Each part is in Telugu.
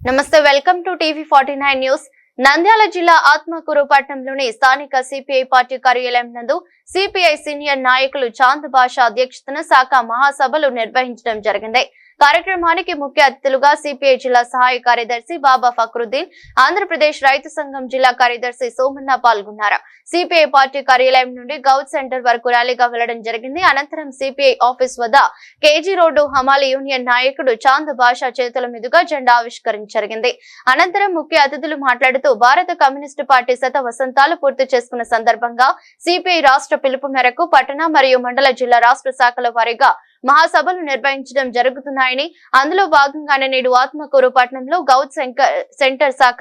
నమస్తే welcome to TV forty nine news. Nandyal జిల్లా ఆత్మకూరు పట్టణంలోని స్థానిక సిపిఐ పార్టీ కార్యాలయం నందు సిపిఐ సీనియర్ నాయకులు చాంద్ బాషా అధ్యక్షతన శాఖ మహాసభలు నిర్వహించడం జరిగింది. కార్యక్రమానికి ముఖ్య అతిథులుగా సిపిఐ జిల్లా సహాయ కార్యదర్శి బాబా ఫక్రుద్దీన్ ఆంధ్రప్రదేశ్ రైతు సంఘం జిల్లా కార్యదర్శి సోమన్న పాల్గొన్నారు. సిపిఐ పార్టీ కార్యాలయం నుండి గౌడ్ సెంటర్ వరకు ర్యాలీగా వెళ్ళడం జరిగింది. అనంతరం సిపిఐ ఆఫీస్ వద్ద కేజీ రోడ్డు హమాలి యూనియన్ నాయకుడు చాంద్ బాషా చేతుల మీదుగా జెండా ఆవిష్కరణ జరిగింది అనంతరం ముఖ్య అతిథులు మాట్లాడుతూ భారత కమ్యూనిస్టు పార్టీ శత వసంతాలు పూర్తి చేసుకున్న సందర్భంగా సిపిఐ రాష్ట్ర పిలుపు మేరకు పట్టణ మరియు మండల జిల్లా రాష్ట్ర శాఖల వారీగా మహాసభలు నిర్వహించడం జరుగుతున్నాయని అందులో భాగంగానే నేడు ఆత్మకూరు పట్టణంలో గౌడ్ శంకర్ సెంటర్ శాఖ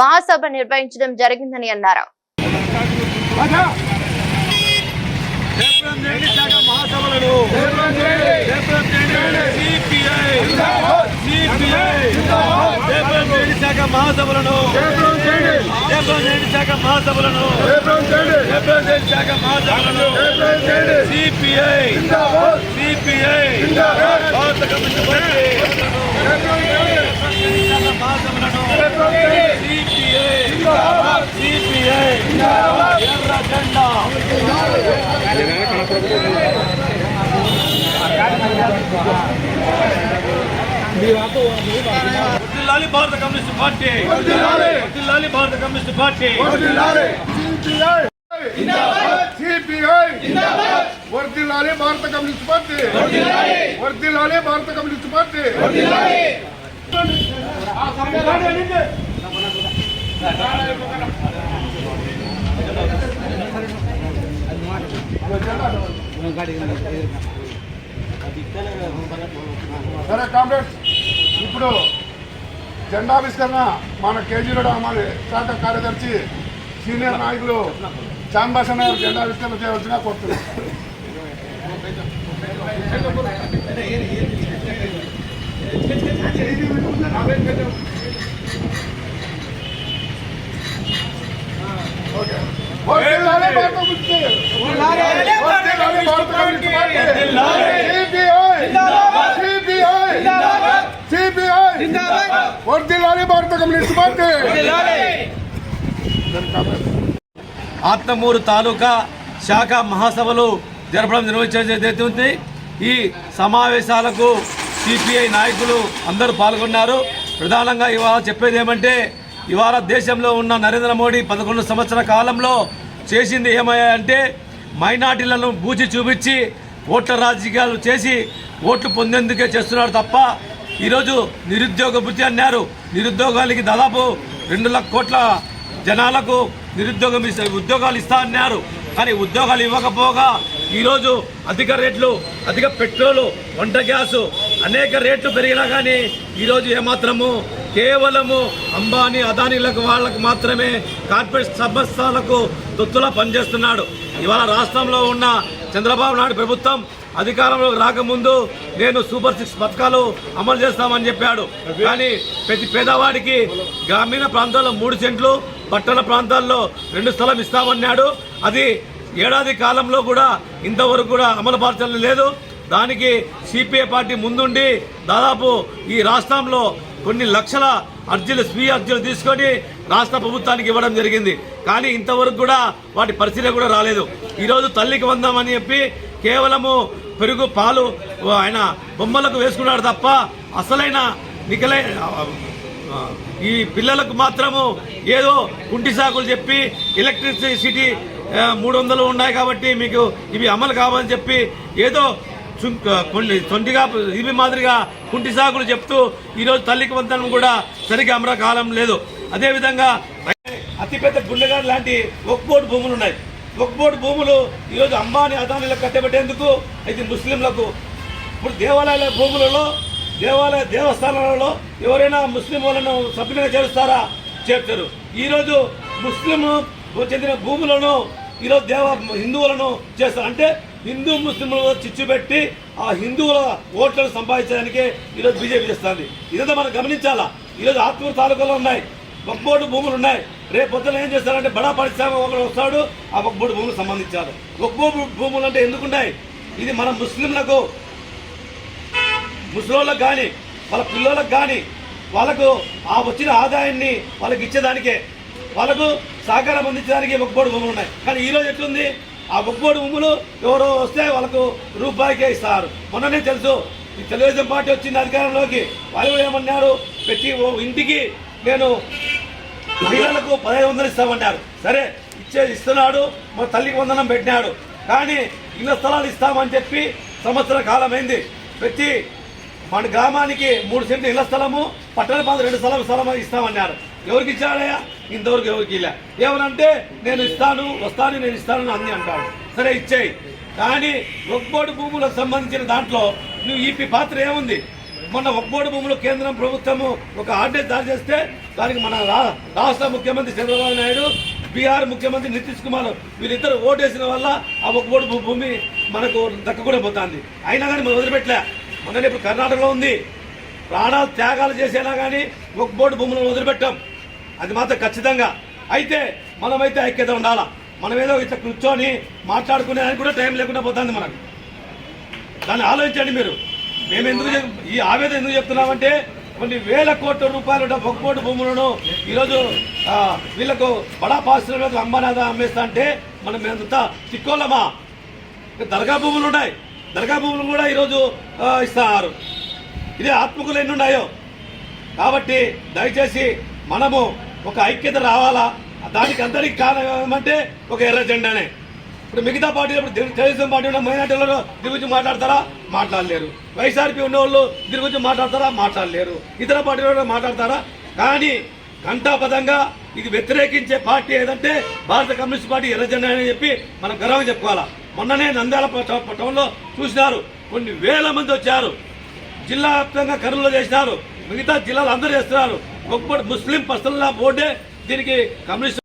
మహాసభ నిర్వహించడం జరిగిందని అన్నారు. మహాసభలను శాఖ మహాసభలను. శాఖ మహాసభలను. శాఖ మహాసభలను. సిపిఐ. సిపిఐ. భారత కమ్యూనిస్ట్ పార్టీ. మహాసభలను. సిపిఐ. సిపిఐ. ఎర్ర జెండా. వర్ధిల్లాలి భారత కమ్యూనిస్ట్ పార్టీ వర్ధిల్లాలి భారత కమ్యూనిస్ట్ పార్టీ వర్దిల్లాలి భారత కమ్యూనిస్ట్ పార్టీ వర్దిల్లాలి భారత కమ్యూనిస్ట్ పార్టీ సరే కామ్రేడ్స్ ఇప్పుడు జెండావిష్కరణ మన కేజీలో అమలు శాఖ కార్యదర్శి సీనియర్ నాయకులు చాంబాస గారు జెండావిష్కరణ చేయవలసిగా కోరుతున్నాం ఓకే. వర్ధిల్లాలి భారత కమ్యూనిస్ట్ వర్ధిల్లాలి భారత communist party. CPI CPI CPI వర్ధిల్లాలి భారత కమ్యూనిస్ట్ పార్టీ. ఆత్మూరు తాలూకా శాఖ మహాసభలు జరపడం నిర్వహించబోతుంది ఈ సమావేశాలకు సిపిఐ నాయకులు అందరూ పాల్గొన్నారు. ప్రధానంగా ఇవాళ చెప్పేది ఏమంటే ఇవాళ దేశంలో ఉన్న నరేంద్ర మోడీ పదకొండు సంవత్సరాల కాలంలో చేసింది ఏమయ్యాయంటే మైనార్టీలను బూచి చూపించి ఓట్ల రాజకీయాలు చేసి ఓట్లు పొందేందుకే చేస్తున్నారు తప్ప ఈరోజు నిరుద్యోగ భృతి అన్నారు. నిరుద్యోగాలకి దాదాపు రెండు లక్ష కోట్ల జనాలకు నిరుద్యోగం ఉద్యోగాలు ఇస్తా అన్నారు. కానీ ఉద్యోగాలు ఇవ్వకపోగా ఈరోజు అధిక రేట్లు అధిక పెట్రోలు వంట గ్యాసు అనేక రేట్లు పెరిగినా కానీ ఈరోజు ఏమాత్రము కేవలము అంబానీ అదానీలకు వాళ్ళకు మాత్రమే కార్పొరేట్ సంస్థలకు తొత్తులా పనిచేస్తున్నాడు. ఇవాళ రాష్ట్రంలో ఉన్న చంద్రబాబు నాయుడు ప్రభుత్వం అధికారంలోకి రాకముందు నేను సూపర్ సిక్స్ పథకాలు అమలు చేస్తామని చెప్పాడు. కానీ ప్రతి పేదవాడికి గ్రామీణ ప్రాంతాల్లో మూడు సెంట్లు పట్టణ ప్రాంతాల్లో రెండు స్థలం ఇస్తామన్నాడు. అది ఏడాది కాలంలో కూడా ఇంతవరకు కూడా అమలు పరచడం లేదు. దానికి సిపిఐ పార్టీ ముందుండి దాదాపు ఈ రాష్ట్రంలో కొన్ని లక్షల అర్జీలు స్వీయ అర్జీలు తీసుకొని రాష్ట్ర ప్రభుత్వానికి ఇవ్వడం జరిగింది. కానీ ఇంతవరకు కూడా వాటి పరిశీలన కూడా రాలేదు. ఈరోజు తల్లికి వందామని చెప్పి కేవలము పెరుగు పాలు ఆయన బొమ్మలకు వేసుకున్నాడు తప్ప అసలైన నికలై ఈ పిల్లలకు మాత్రము ఏదో కుంటి సాకులు చెప్పి ఎలక్ట్రిసిటీ మూడు వందలు ఉన్నాయి కాబట్టి మీకు ఇవి అమలు కావాలని చెప్పి ఏదో చుంక- కొన్ని తొంటిగా ఇవి మాదిరిగా కుంటి సాకులు చెప్తూ ఈరోజు తల్లికి వంతనం కూడా సరిగ్గా అమర కాలం లేదు. అదేవిధంగా అతిపెద్ద గుండెగాడు లాంటి ఒక్కోటి భూములు ఉన్నాయి. ఒక్కోటి భూములు ఈరోజు అంబానీ అదానీలకు కట్టబెట్టేందుకు అయితే ముస్లింలకు ఇప్పుడు దేవాలయాల భూములలో దేవాలయ దేవస్థానాలలో ఎవరైనా ముస్లిం వాళ్ళను సభ్యులుగా చేరుస్తారా? చేర్చరు. ఈరోజు ముస్లిం చెందిన భూములను ఈరోజు దేవ హిందువులను చేస్తారు. అంటే హిందూ ముస్లింలు చిచ్చు పెట్టి ఆ హిందువుల ఓట్లను సంపాదించడానికి ఈరోజు బీజేపీ చేస్తుంది. ఇదంతా మనం గమనించాలా? ఈరోజు ఆత్మూరు తాలూకాలో ఉన్నాయి. ఒక్కోటి భూములు ఉన్నాయి. రేపు పొద్దున ఏం చేస్తారంటే బడా పరిశ్రమ ఒకడు వస్తాడు ఆ ఒక్కోటి భూములు సంబంధించారు ఒక్కో భూములు అంటే ఎందుకున్నాయి? ఇది మన ముస్లింలకు ముసలోళ్ళకి కానీ వాళ్ళ పిల్లలకు కానీ వాళ్ళకు ఆ వచ్చిన ఆదాయాన్ని వాళ్ళకి ఇచ్చేదానికే. వాళ్ళకు సహకారం అందించడానికి ఒక్కబోడు భూములు ఉన్నాయి. కానీ ఈ రోజు ఎట్లుంది? ఆ ఒక్కబోడు భూములు ఎవరో వస్తే వాళ్ళకు రూపాయికే ఇస్తారు. మొన్ననే తెలుసు. ఈ తెలుగుదేశం పార్టీ వచ్చింది అధికారంలోకి. వాళ్ళు ఏమన్నారు? ప్రతి ఓ ఇంటికి నేను మహిళలకు పదహైదు వందలు ఇస్తామన్నారు సరే ఇచ్చేది ఇస్తున్నాడు మా తల్లికి వందనం పెట్టినాడు. కానీ ఇళ్ళ స్థలాలు ఇస్తామని చెప్పి సంవత్సర కాలమైంది ప్రతి మన గ్రామానికి మూడు సెంట్లు ఇళ్ళ స్థలము పట్టణ పాత్ర రెండు స్థలం స్థలం ఇస్తామన్నారు. ఎవరికి ఇచ్చాడయ్యా? ఇంతవరకు ఎవరికి ఇలా ఏమనంటే నేను ఇస్తాను వస్తాను నేను ఇస్తాను అన్ని అంటాడు. సరే ఇచ్చేయి. కానీ ఒక్కోటి భూములకు సంబంధించిన దాంట్లో నువ్వు ఈ పాత్ర ఏముంది? మొన్న ఒక్కోటి భూములు కేంద్రం ప్రభుత్వము ఒక ఆర్డర్ జారీ చేస్తే దానికి మన రా- రాష్ట్ర ముఖ్యమంత్రి చంద్రబాబు నాయుడు బీహార్ ముఖ్యమంత్రి నితీష్ కుమార్ వీళ్ళిద్దరు ఓటేసిన వల్ల ఆ ఒక్కోటి భూమి మనకు దక్కకుండా పోతుంది. అయినా కానీ మనం వదిలిపెట్టలే. మొన్న ఇప్పుడు కర్ణాటకలో ఉంది. ప్రాణాలు త్యాగాలు చేసేలా కానీ ఒక్కోటి భూములను వదిలిపెట్టాం. అది మాత్రం ఖచ్చితంగా. అయితే మనమైతే ఐక్యత ఉండాలా? మనం ఏదో ఇట్లా కూర్చొని మాట్లాడుకునేదానికి కూడా టైం లేకుండా పోతుంది మనకు. దాన్ని ఆలోచించండి మీరు. మేము ఎందుకు ఈ ఆవేదన ఎందుకు చెప్తున్నామంటే కొన్ని వేల కోట్ల రూపాయలు ఉన్న భూములను ఈరోజు వీళ్ళకు బడా పాస్తులకు అమ్మనాథ అమ్మేస్తా అంటే మనం ఎంత చిక్కోళ్ళమా దర్గా భూములు ఉన్నాయి. దర్గా భూములు కూడా ఈరోజు ఇస్తున్నారు ఇదే ఆత్మకులు ఎన్ని ఉన్నాయో? కాబట్టి దయచేసి మనము ఒక ఐక్యత రావాలా? దానికి అందరికి కారణం ఏమంటే ఒక ఎర్ర జెండానే. ఇప్పుడు మిగతా పార్టీలు ఇప్పుడు తెలుగుదేశం పార్టీ ఉన్న మైనార్టీలలో దీని గురించి మాట్లాడతారా? మాట్లాడలేరు. వైఎస్ఆర్పీ ఉన్న వాళ్ళు దీని గురించి మాట్లాడతారా? మాట్లాడలేరు. ఇతర పార్టీలు మాట్లాడతారా? కానీ ఘంటాపదంగా ఇది వ్యతిరేకించే పార్టీ ఏదంటే భారత కమ్యూనిస్ట్ పార్టీ ఎర్రజెండా అని చెప్పి మనం గర్వంగా చెప్పుకోవాలా. మొన్ననే నంద్యాల పట్టణంలో చూసినారు. కొన్ని వేల మంది వచ్చారు. జిల్లా వ్యాప్తంగా కర్నూలు చేసినారు. మిగతా జిల్లాలు అందరూ చేస్తున్నారు. ఒక్కటి ముస్లిం పర్సనల్ బోర్డే. దీనికి కమ్యూనిస్ట్